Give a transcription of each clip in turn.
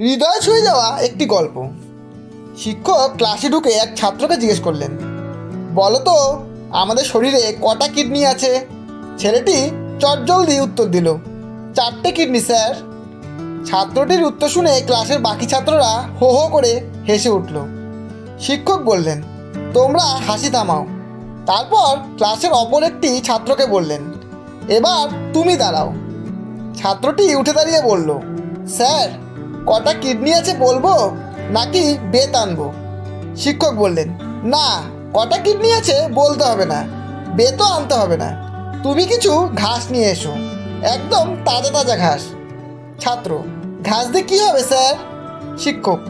হৃদয় ছুঁয়ে যাওয়া একটি গল্প। শিক্ষক ক্লাসে ঢুকে এক ছাত্রকে জিজ্ঞেস করলেন বলো তো আমাদের শরীরে কটা কিডনি আছে? ছেলেটি চটজলদি উত্তর দিল, চারটে কিডনি, স্যার। ছাত্রটির উত্তর শুনে ক্লাসের বাকি ছাত্ররা হো হো করে হেসে উঠল। শিক্ষক বললেন, তোমরা হাসি থামাও। তারপর ক্লাসের অপর একটি ছাত্রকে বললেন, এবার তুমি দাঁড়াও। ছাত্রটি উঠে দাঁড়িয়ে বলল, স্যার কটা কিডনি আছে বলব নাকি বেত আনব? শিক্ষক বললেন, না, কটা কিডনি আছে বলতে হবে না, বেতও আনতে হবে না। তুমি কিছু ঘাস নিয়ে এসো, একদম তাজা তাজা ঘাস। ছাত্র, ঘাস দিয়ে কী হবে, স্যার? শিক্ষক,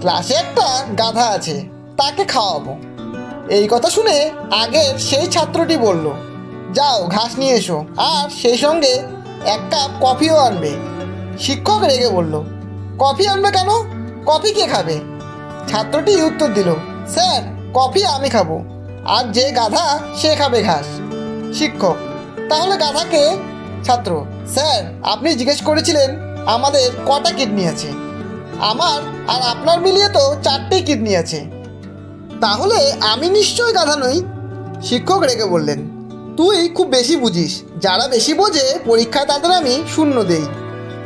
ক্লাসে একটা গাধা আছে, তাকে খাওয়াবো। এই কথা শুনে আগের সেই ছাত্রটি বলল, যাও, ঘাস নিয়ে এসো, আর সেই সঙ্গে এক কাপ কফিও আনবে। শিক্ষক রেগে বলল কফি আনবে কেন? কফি কে খাবে? ছাত্রটি উত্তর দিল, স্যার, কফি আমি খাব। আর যে গাধা, সে খাবে ঘাস। শিক্ষক, তাহলে গাধাকে ছাত্র, স্যার, আপনি জিজ্ঞেস করেছিলেন আমাদের কটা কিডনি আছে। আমার আর আপনার মিলিয়ে তো চারটেই কিডনি আছে। তাহলে আমি নিশ্চয়ই গাধা নই? শিক্ষক রেগে বললেন, তুই খুব বেশি বুঝিস। যারা বেশি বোঝে, পরীক্ষায় তাদের আমি শূন্য দেই।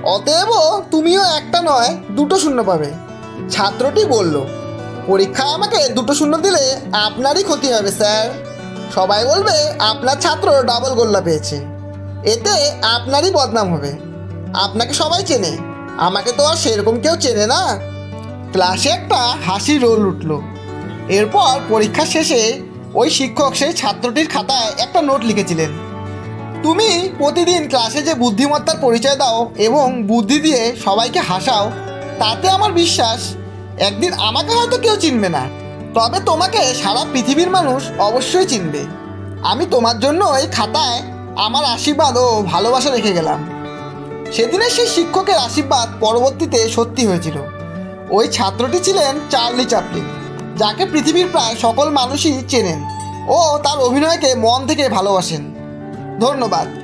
অতএব তুমিও একটা নয়, দুটো শূন্য পাবে। ছাত্রটি বলল, পরীক্ষায় আমাকে দুটো শূন্য দিলে আপনারই ক্ষতি হবে, স্যার। সবাই বলবে, আপনার ছাত্র ডাবল গোল্লা পেয়েছে। এতে আপনারই বদনাম হবে। আপনাকে সবাই চেনে। আমাকে তো আর সেরকম কেউ চেনে না। ক্লাসে একটা হাসি রোল উঠল। এরপর পরীক্ষা শেষে ওই শিক্ষক সেই ছাত্রটির খাতায় একটা নোট লিখেছিলেন। প্রতিদিন ক্লাসে যে বুদ্ধিমত্তার পরিচয় দাও এবং বুদ্ধি দিয়ে সবাইকে হাসাও, তাতে আমার বিশ্বাস, একদিন আমাকে হয়তো কেউ চিনবে না। তবে তোমাকে সারা পৃথিবীর মানুষ অবশ্যই চিনবে। আমি তোমার জন্য এই খাতায় আমার আশীর্বাদ ও ভালোবাসা রেখে গেলাম। সেদিনের সেই শিক্ষকের আশীর্বাদ পরবর্তীতে সত্যি হয়েছিল। ওই ছাত্রটি ছিলেন চার্লি চাপলিন, যাকে পৃথিবীর প্রায় সকল মানুষই চেনেন ও তার অভিনয়কে মন থেকে ভালোবাসেন। ধন্যবাদ।